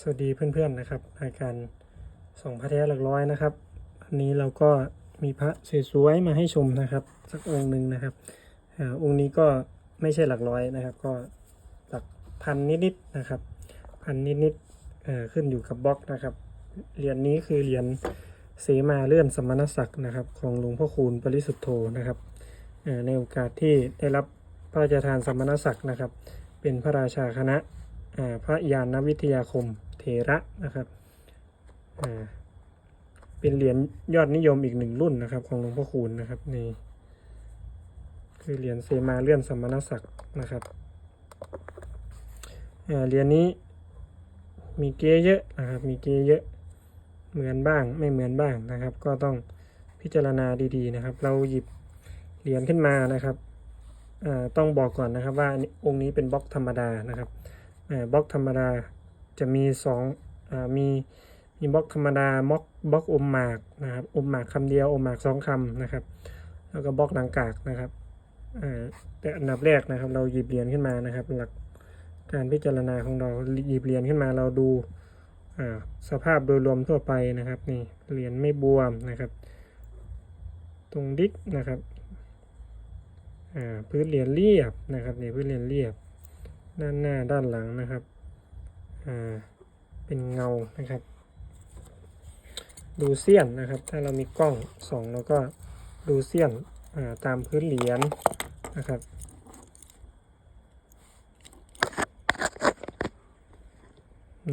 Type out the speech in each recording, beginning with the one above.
สวัสดีเพื่อนๆนะครับรายการส่องพระแท้หลักร้อยนะครับอันนี้เราก็มีพระสวยๆมาให้ชมนะครับ สักองค์หนึ่งนะครับอองค์นี้ก็ไม่ใช่หลักร้อยนะครับ ก็หลักพันนิดๆนะครับพันนิดๆขึ้นอยู่กับบล็อกนะครับเหรียญนี้คือเหรียญเสมาเลื่อนสมณศักดิ์นะครับ ของหลวงพ่อคูณปริสุทธโธนะครับในโอกาสที่ได้รับพระราชทานสมณศักดิ์นะครับ เป็นพระราชาคณะ พระยานวิทยาคมเถระนะครับเป็นเหรียญยอดนิยมอีกหนึ่งรุ่นนะครับ ของหลวงพ่อคูณนะครับนี่คือเหรียญเซมาเลื่อนสมณศักดิ์นะครับเหรียญนี้มีเก๊เยอะนะครับ มีเก๊เยอะเหมือนบ้างไม่เหมือนบ้างนะครับ ก็ต้องพิจารณาดีๆนะครับ เราหยิบเหรียญขึ้นมานะครับต้องบอกก่อนนะครับว่าองค์นี้เป็นบล็อกธรรมดานะครับ บล็อกธรรมดาจะมีสองอมีมีบล็อกธรรมดาบล็อกบล็อกอมหมากนะครับอมหมากคำเดียวอมหมากสองคำนะครับ แล้วก็บล็อกหลังกากนะครับแต่อันดับแรกนะครับ เราหยิบเหรียญขึ้นมานะครับ หลักการพิจารณาของเราหยิบเหรียญขึ้นมาเราดูสภาพโดยรวมทั่วไปนะครับนี่เหรียญไม่บวมนะครับ ตรงดิกนะครับพื้นเหรียญเรียบนะครับนี่พื้นเหรียญเรียบ ด้านหน้าด้านหลังนะครับอ่าเป็นเงานะครับ ดูเสี้ยนนะครับ ถ้าเรามีกล้องส่องแล้วก็ดูเสี้ยนอ่าตามพื้นเหรียญนะครับ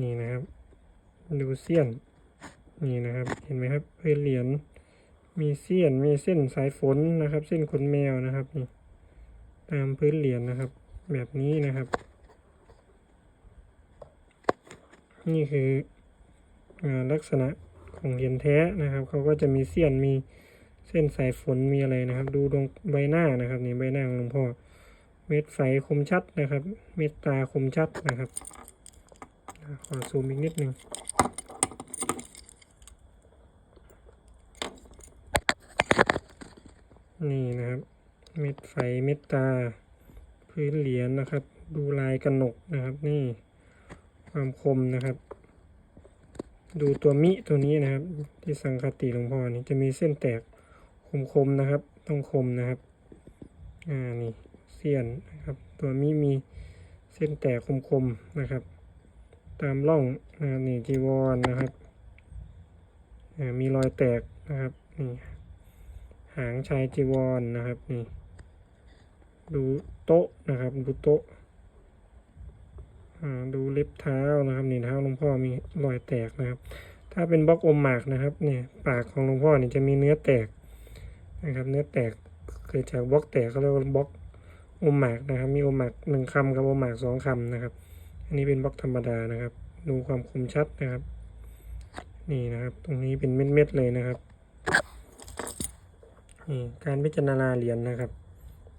นี่นะครับ ดูเสี้ยนนี่นะครับ เห็นไหมครับพื้นเหรียญมีเสี้ยนมีเส้นสายฝนนะครับ เส้นขนแมวนะครับนี่ตามพื้นเหรียญนะครับ แบบนี้นะครับ นี่คืออาลักษณะของเหรียญแท้นะครับ เขาก็จะมีเสี้ยนมีเส้นสายฝนมีอะไรนะครับ ดูตรงใบหน้านะครับนี่ใบหน้าของหลวงพ่อเม็ดไฟคมชัดนะครับ เม็ดตาคมชัดนะครับขอซูมอีกนิดหนึ่งนี่นะครับ เม็ดไฟเม็ดตา พื้นเหรียญนะครับ ดูลายกระหนกนะครับนี่ ความคมนะครับ ดูตัวมิตัวนี้นะครับ ที่สังคติหลวงพ่อนี่จะมีเส้นแตกคมๆนะครับ ต้องคมนะครับอ่านี่เสี้ยนนะครับ ตัวมิมีเส้นแตกคมๆนะครับ ตามร่องนะครับนี่จีวรนะครับมีรอยแตกนะครับนี่หางชายจีวรนะครับนี่ดูโต๊ะนะครับ ดูโต๊ะ ดูเล็บเท้านะครับนี่เท้าหลวงพ่อมีรอยแตกนะครับ ถ้าเป็นบล็อกอมหมากนะครับเนี่ยปากของหลวงพ่อเนี่ยจะมีเนื้อแตกนะครับ เนื้อแตกเกิดจากบล็อกแตกเขาเรียกว่าบล็อกอมหมากนะครับ มีอมหมากหนึ่งคำกับอมหมากสองคำนะครับ อันนี้เป็นบล็อกธรรมดานะครับ ดูความคมชัดนะครับ นี่นะครับ ตรงนี้เป็นเม็ดๆเลยนะครับนี่การพิจารณาเหรียญนะครับ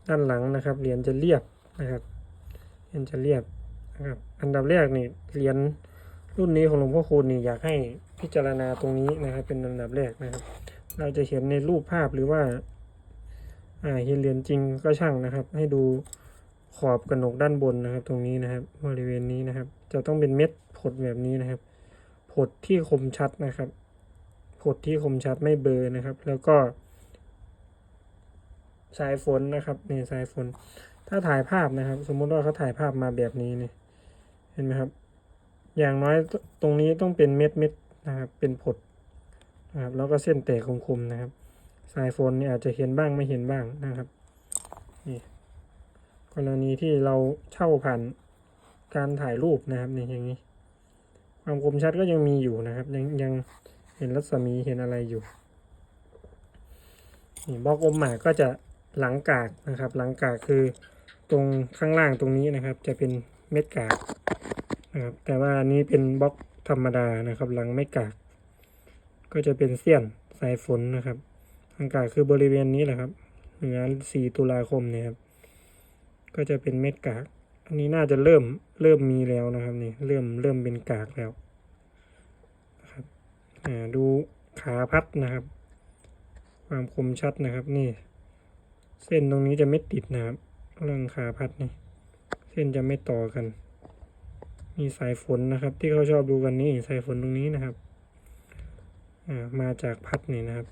ด้านหลังนะครับเหรียญจะเรียบนะครับเหรียญจะเรียบ นะครับอันดับแรกนี่เหรียญรุ่นนี้ของหลวงพ่อคูณนี่อยากให้พิจารณาตรงนี้นะครับ เป็นอันดับแรกนะครับ เราจะเห็นในรูปภาพหรือว่าอ่าเห็นเหรียญจริงก็ช่างนะครับ ให้ดูขอบกระหนกด้านบนนะครับ ตรงนี้นะครับ บริเวณนี้นะครับ จะต้องเป็นเม็ดผดแบบนี้นะครับ ผดที่คมชัดนะครับ ผดที่คมชัดไม่เบลอนะครับ แล้วก็ สายฝนนะครับนี่สายฝน ถ้าถ่ายภาพนะครับ สมมุติว่าเขาถ่ายภาพมาแบบนี้นี่เห็นไหมครับ อย่างน้อยตรงนี้ต้องเป็นเม็ดเม็ดนะครับเป็นผดนะครับแล้วก็เส้นแตกคมๆนะครับ สายฝนนี่อาจจะเห็นบ้างไม่เห็นบ้างนะครับนี่กรณีที่เราเช่าผ่านการถ่ายรูปนะครับนี่อย่างนี้ ความคมชัดก็ยังมีอยู่นะครับ ยังยังเห็นรัศมีเห็นอะไรอยู่นี่บล็อกอมหมากก็จะหลังกากนะครับ หลังกากคือตรงข้างล่างตรงนี้นะครับ จะเป็น เม็ดกากนะครับ แต่ว่าอันนี้เป็นบล็อกธรรมดานะครับหลังไม่กาก ก็จะเป็นเสี้ยนสายฝนนะครับหลังกากคือบริเวณนี้แหละครับเหนือ4ตุลาคมเนี่ยครับ ก็จะเป็นเม็ดกาก อันนี้น่าจะเริ่มเริ่มมีแล้วนะครับนี่เริ่มเริ่มเป็นกากแล้วนะครับอ่าดูขาพัดนะครับ ความคมชัดนะครับนี่ เส้นตรงนี้จะไม่ติดนะครับเรื่องขาพัดนี่ ส้นจะไม่ต่อกัน มีสายฝนนะครับ ที่เขาชอบดูกันนี่สายฝนตรงนี้นะครับมาจากพัดนี่นะครับ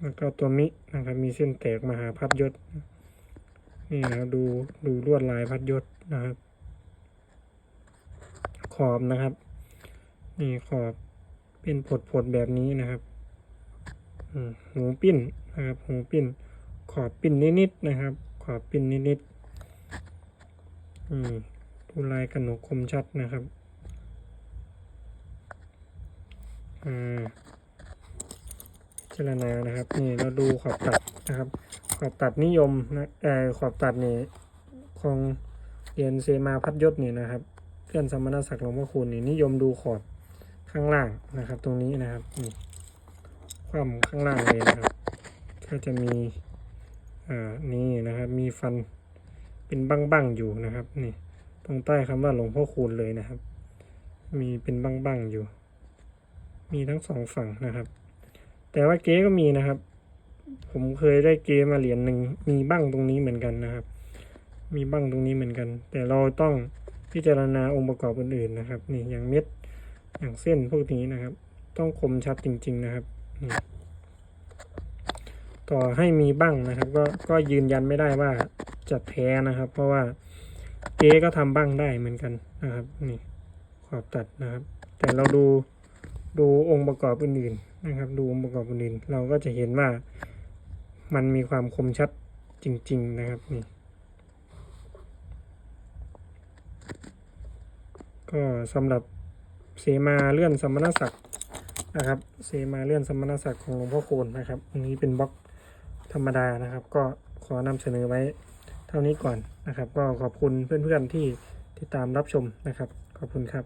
แล้วก็ตัวมินะครับ มีเส้นแตกมาหาพัดยศ นี่นะครับดูดูลวดลายพัดยศนะครับ ขอบนะครับ นี่ขอบเป็นผดๆแบบนี้นะครับหูปิ้นนะครับ หูปิ้น ขอบปิ้นนิดๆนะครับ ขอบปิ้นนิดๆอืมดูลายกระหนกคมชัดนะครับอ่าพิจารณานะครับ นี่เราดูขอบตัดนะครับ ขอบตัดนิยมนะเอ่อขอบตัดนี่ของเรียนเซมาพัดยศนี่นะครับเพื่อนสมณศักดิ์หลวงพ่อคูณนี่นิยมดูขอบข้างล่างนะครับ ตรงนี้นะครับนี่ความข้างล่างเลยนะครับ ก็จะมี อ่านี่นะครับมีฟันเป็นบั้งๆอยู่นะครับนี่ตรงใต้คำว่าหลวงพ่อคูณเลยนะครับ มีเป็นบั้งๆอยู่ มีทั้งสองฝั่งนะครับ แต่ว่าเก๊ก็มีนะครับ ผมเคยได้เกมมาเหรียญหนึ่งมีบั้งตรงนี้เหมือนกันนะครับ มีบั้งตรงนี้เหมือนกัน แต่เราต้องพิจารณาองค์ประกอบอื่นๆนะครับ นี่อย่างเม็ดอย่างเส้นพวกนี้นะครับ ต้องคมชัดจริง ๆ นะครับนี่ ต่อให้มีบั้งนะครับ ก็ก็ยืนยันไม่ได้ว่าจะแท้นะครับ เพราะว่าเก๊ก็ทำบั้งได้เหมือนกันนะครับ นี่ขอบตัดนะครับ แต่เราดูดูองค์ประกอบอื่นๆนะครับ ดูองค์ประกอบอื่นๆเราก็จะเห็นว่ามันมีความคมชัดจริง ๆนะครับนี่ก็สำหรับเสมาเลื่อนสมณศักดิ์นะครับ เสมาเลื่อนสมณศักดิ์ของหลวงพ่อโคนนะครับอันนี้เป็นบล็อก ธรรมดานะครับ ก็ขอนำเสนอไว้เท่านี้ก่อนนะครับ ก็ขอบคุณเพื่อนๆที่ติดตามรับชมนะครับ ขอบคุณครับ